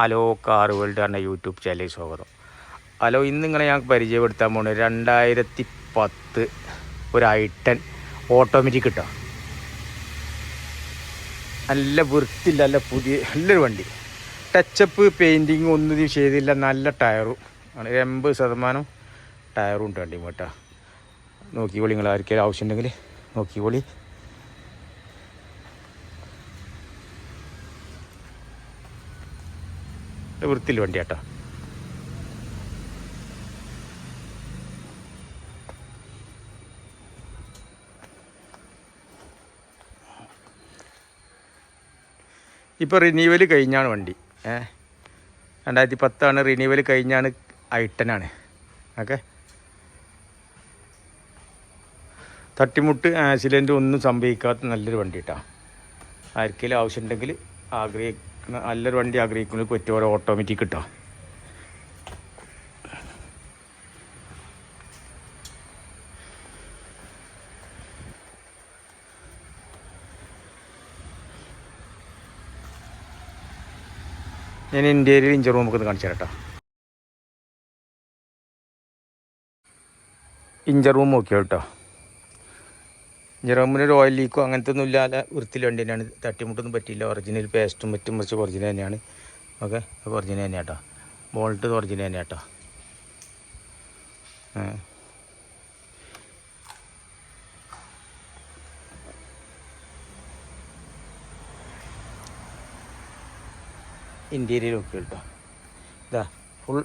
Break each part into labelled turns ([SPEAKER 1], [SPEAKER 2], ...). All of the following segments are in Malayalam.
[SPEAKER 1] ഹലോ കാർ വേൾഡ് പറഞ്ഞ യൂട്യൂബ് ചാനലിൽ സ്വാഗതം. ഹലോ ഇന്ന് നിങ്ങളെ ഞാൻ പരിചയപ്പെടുത്താൻ പോകുന്നത് രണ്ടായിരത്തി പത്ത് ഒരു ഐട്ടൻ ഓട്ടോമാറ്റിക് കിട്ടുക നല്ല വൃത്തിയില്ല നല്ല പുതിയ നല്ലൊരു വണ്ടി. ടച്ചപ്പ് പെയിന്റിങ് ഒന്നും ചെയ്തില്ല നല്ല ടയറും. ആണ് എൺപത് ശതമാനം ടയറും ഉണ്ട് വണ്ടി കേട്ടോ നോക്കിക്കോളി നിങ്ങൾ ആർക്കെങ്കിലും ആവശ്യമുണ്ടെങ്കിൽ നോക്കിക്കോളി. വൃത്തിയിൽ വണ്ടി കേട്ടോ. ഇപ്പോൾ റിന്യൂവൽ കഴിഞ്ഞാണ് വണ്ടി. ഏ? രണ്ടായിരത്തി പത്താണ് റിന്യൂവൽ കഴിഞ്ഞാണ് ഐട്ടനാണ്. ഓക്കെ? തട്ടിമുട്ട് ആക്സിഡന്റ് ഒന്നും സംഭവിക്കാത്ത നല്ലൊരു വണ്ടി കേട്ടോ. ആർക്കെങ്കിലും ആവശ്യമുണ്ടെങ്കിൽ ആഗ്രഹിക്കുന്ന നല്ലൊരു വണ്ടി ആഗ്രഹിക്കുന്നത് പറ്റിയ ഓരോ ഓട്ടോമാറ്റിക് കിട്ടാം ഞാൻ ഇന്ത്യയിൽ ഇഞ്ചർ റൂമൊക്കെ കാണിച്ചു തരാം കേട്ടോ. ഇഞ്ചർ റൂം നോക്കിയോ കേട്ടോ? ഇഞ്ചർ റൂമിന് ഒരു ഓയിൽ ലീക്കോ അങ്ങനത്തെ ഒന്നും ഇല്ലാതെ വൃത്തിയിൽ വണ്ടി തന്നെയാണ് തട്ടിമുട്ടൊന്നും പറ്റിയില്ല. ഒറിജിനൽ പേസ്റ്റും മറ്റും മറിച്ച് ഒറിജിനൽ തന്നെയാണ്. ഓക്കെ? അപ്പോൾ ഒറിജിനൽ തന്നെയാണ് കേട്ടോ ബോൾട്ട് ഒറിജിനൽ തന്നെയാണ് കേട്ടോ ഇന്റീരിയർ ഒക്കെ കേട്ടോ ഇതാ ഫുൾ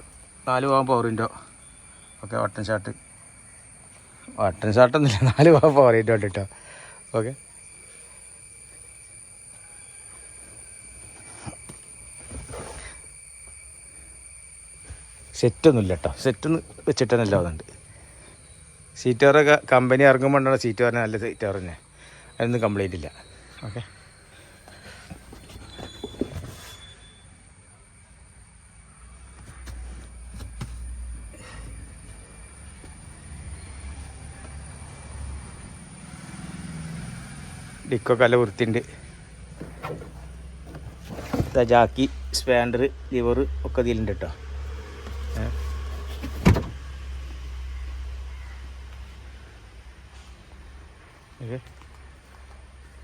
[SPEAKER 1] നാല് പോകാൻ പവർ വിൻഡോ ഓക്കെ വട്ടൻ ഷാർട്ട് വട്ടൻ ഷർട്ടൊന്നുമില്ല നാല് വിൻഡോ ഉണ്ട് കേട്ടോ ഓക്കെ. സെറ്റൊന്നുമില്ല കേട്ടോ. സെറ്റൊന്നും വെച്ചിട്ട് തന്നെ ഇല്ലാതുണ്ട് വേറെ കമ്പനി ഇറങ്ങുമ്പോൾ ഉണ്ടാകുന്ന സീറ്റ് പറഞ്ഞാൽ നല്ല സീറ്റർ തന്നെ അതൊന്നും കംപ്ലൈന്റ് ഇല്ല. ഓക്കെ. ഡിക്കൊക്കെ നല്ല വൃത്തിയുണ്ട് ജാക്കി സ്പാൻഡർ ലിവർ ഒക്കെ ഇതിലുണ്ട് കേട്ടോ ഏ.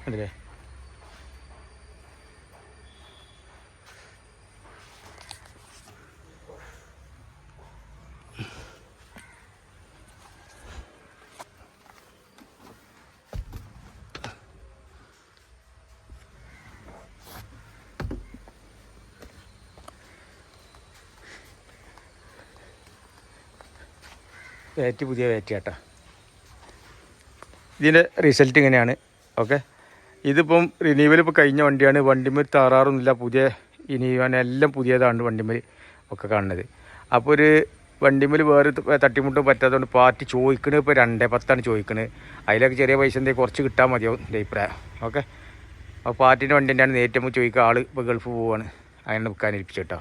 [SPEAKER 1] ഓക്കേ. വേറ്റ് പുതിയ വേറ്റ് കേട്ടോ ഇതിന്റെ റിസൾട്ട് ഇങ്ങനെയാണ്. ഓക്കെ ഇതിപ്പം റിനീവൽ ഇപ്പോൾ കഴിഞ്ഞ വണ്ടിയാണ്. വണ്ടിമേൽ താറാറൊന്നുമില്ല പുതിയ ഇനിയാണ് എല്ലാം പുതിയതാണ് വണ്ടിമേൽ ഒക്കെ കാണുന്നത്. അപ്പോൾ ഒരു വണ്ടിമേൽ വേറെ തട്ടിമുട്ടും പറ്റാത്തതുകൊണ്ട് പാർട്ടി ചോദിക്കണത് ഇപ്പോൾ രണ്ടേ പത്താണ് ചോദിക്കണത് അതിലൊക്കെ ചെറിയ പൈസ എന്തെങ്കിലും കുറച്ച് കിട്ടാൻ മതിയാവും എന്റെ അഭിപ്രായം. ഓക്കെ അപ്പോൾ പാർട്ടീന്റെ വണ്ടി തന്നെയാണ് നേരിട്ട് ചോദിക്കുക ആൾ ഇപ്പോൾ ഗൾഫ് പോവാണ്. അങ്ങനെ നിൽക്കാൻ ഏൽപ്പിച്ചു കേട്ടോ.